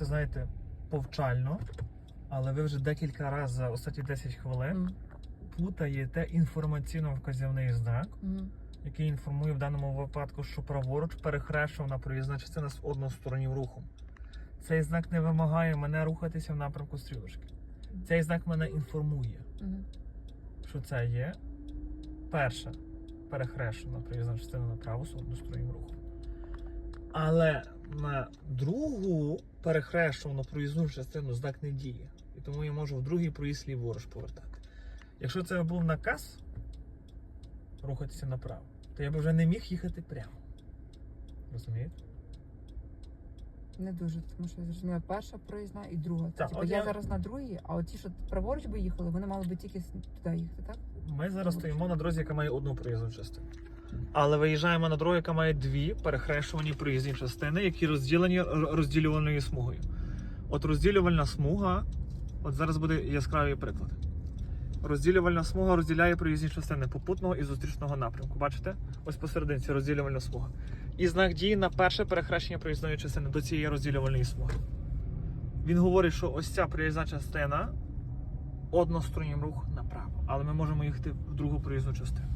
це знаєте, повчально, але ви вже декілька разів за останні 10 хвилин Мгм. плутаєте інформаційно-вказівний знак, Мгм. який інформує в даному випадку, що праворуч перехрещувана проїзна частина з одностороннім рухом. Цей знак не вимагає мене рухатися в напрямку стрілочки. Цей знак мене інформує, Мгм. що це є перша перехрещена проїзна частина направо з одностороннім рухом. Але на другу перехрещувану проїзну частину знак не діє. І тому я можу в другий проїзд ліворуч повертати. Якщо це був наказ рухатися направо, то я б вже не міг їхати прямо. Розумієте? Не дуже, тому що я зрозуміла перша проїзна і друга. Так, типу, от я, я- зараз на другій, а от ті, що праворуч би їхали, вони мали би тільки с- туди їхати, так? Ми зараз стоїмо на дорозі, яка має одну проїзну частину. Але виїжджаємо на дорогу, яка має дві перехрещувані проїзні частини, які розділені р- розділювальною смугою. От розділювальна смуга, от зараз буде яскравий приклад. Розділювальна смуга розділяє проїзні частини попутного і зустрічного напрямку. Бачите? Ось посерединці розділювальна смуга. І знак дії на перше перехрещення проїзної частини до цієї розділювальної смуги. Він говорить, що ось ця проїзна частина одностороннім рух направо. Але ми можемо їхати в другу проїзну частину.